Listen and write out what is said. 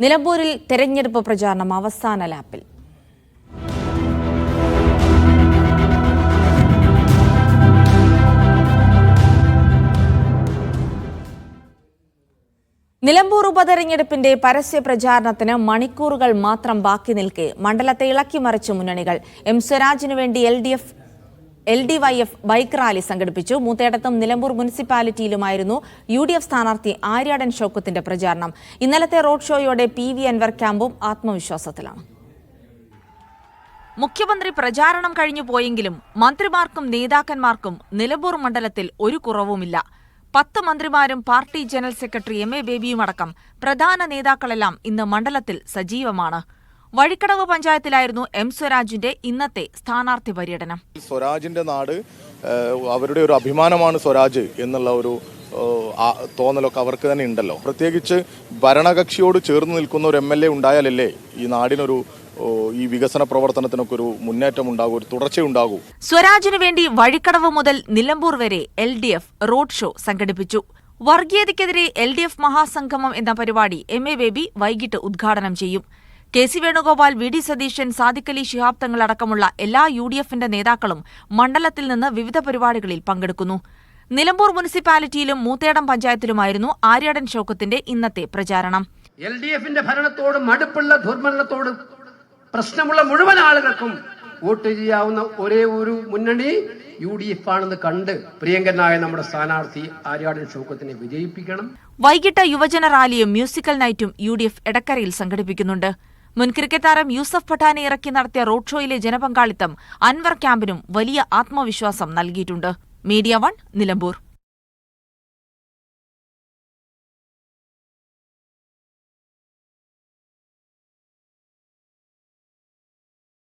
നിലമ്പൂരിൽ തെരഞ്ഞെടുപ്പ് പ്രചാരണം അവസാന ലാപ്പിൽ. നിലമ്പൂർ ഉപതെരഞ്ഞെടുപ്പിന്റെ പരസ്യ പ്രചാരണത്തിന് മണിക്കൂറുകൾ മാത്രം ബാക്കി നിൽക്കെ മണ്ഡലത്തെ ഇളക്കിമറിച്ചു മുന്നണികൾ. എം സ്വരാജിനു വേണ്ടി L D F L D Y F bike rally സംഘടിപ്പിച്ചു. മൂത്തേടത്തും നിലമ്പൂർ മുനിസിപ്പാലിറ്റിയിലുമായിരുന്നു യു ഡി എഫ് സ്ഥാനാർത്ഥി ആര്യാടൻ ഷൗക്കത്തിന്റെ പ്രചാരണം. ഇന്നലത്തെ റോഡ് ഷോയോടെ പി വി അൻവർ ക്യാമ്പും ആത്മവിശ്വാസത്തിലാണ്. മുഖ്യമന്ത്രി പ്രചാരണം കഴിഞ്ഞു പോയെങ്കിലും മന്ത്രിമാർക്കും നേതാക്കന്മാർക്കും നിലമ്പൂർ മണ്ഡലത്തിൽ ഒരു കുറവുമില്ല. പത്ത് മന്ത്രിമാരും party general secretary M A ബേബിയുമടക്കം പ്രധാന നേതാക്കളെല്ലാം ഇന്ന് മണ്ഡലത്തിൽ സജീവമാണ്. വഴിക്കടവ് പഞ്ചായത്തിലായിരുന്നു എം സ്വരാജിന്റെ ഇന്നത്തെ സ്ഥാനാർത്ഥി പര്യടനം. സ്വരാജിന്റെ നാട് അവരുടെ ഒരു അഭിമാനമാണ് സ്വരാജ് എന്നുള്ള ഒരു തോന്നലൊക്കെ അവർക്ക് തന്നെ ഉണ്ടല്ലോ. പ്രത്യേകിച്ച് ഭരണകക്ഷിയോട് ചേർന്ന് നിൽക്കുന്ന ഒരു എം എൽ എ ഉണ്ടായാലല്ലേ ഈ നാടിനൊരു ഈ വികസന പ്രവർത്തനത്തിനൊക്കെ ഒരു മുന്നേറ്റം ഉണ്ടാകും ഒരു തുടർച്ചയുണ്ടാകൂ സ്വരാജിനു വേണ്ടി വഴിക്കടവ് മുതൽ നിലമ്പൂർ വരെ L D F road show സംഘടിപ്പിച്ചു. വർഗീയതയ്ക്കെതിരെ എൽ ഡി എഫ് മഹാസംഗമം എന്ന പരിപാടി എം എ ബേബി വൈകിട്ട് ഉദ്ഘാടനം ചെയ്യും. K C Venugopal V D Satheesan Sadiqali Shihab Thangal അടക്കമുള്ള എല്ലാ യു ഡി എഫിന്റെ നേതാക്കളും മണ്ഡലത്തിൽ നിന്ന് വിവിധ പരിപാടികളിൽ പങ്കെടുക്കുന്നു. നിലമ്പൂർ മുനിസിപ്പാലിറ്റിയിലും മൂത്തേടം പഞ്ചായത്തിലുമായിരുന്നു ആര്യാടൻ ഷൌക്കത്തിന്റെ ഇന്നത്തെ പ്രചാരണം. എൽ ഡി എഫിന്റെ ഭരണത്തോടും മടുപ്പുള്ള ദുർമരണത്തോടും പ്രശ്നമുള്ള മുഴുവൻ ആളുകൾക്കും വോട്ട് ചെയ്യാവുന്ന ഒരേ ഒരു മുന്നണി യു ഡി എഫ് ആണെന്ന് കണ്ട് പ്രിയങ്കരനായ നമ്മുടെ സ്ഥാനാർത്ഥി ആര്യാടൻ ഷൗക്കത്തിനെ വിജയിപ്പിക്കണം. വൈകിട്ട് യുവജന റാലിയും മ്യൂസിക്കൽ നൈറ്റും യു ഡി എഫ് എടക്കരയിൽ സംഘടിപ്പിക്കുന്നുണ്ട്. മുൻ ക്രിക്കറ്റ് താരം യൂസഫ് പഠാനെ ഇറക്കി നടത്തിയ റോഡ് ഷോയിലെ ജനപങ്കാളിത്തം അൻവർ ക്യാമ്പിനും വലിയ ആത്മവിശ്വാസം നൽകിയിട്ടുണ്ട്. Media One Nilambur.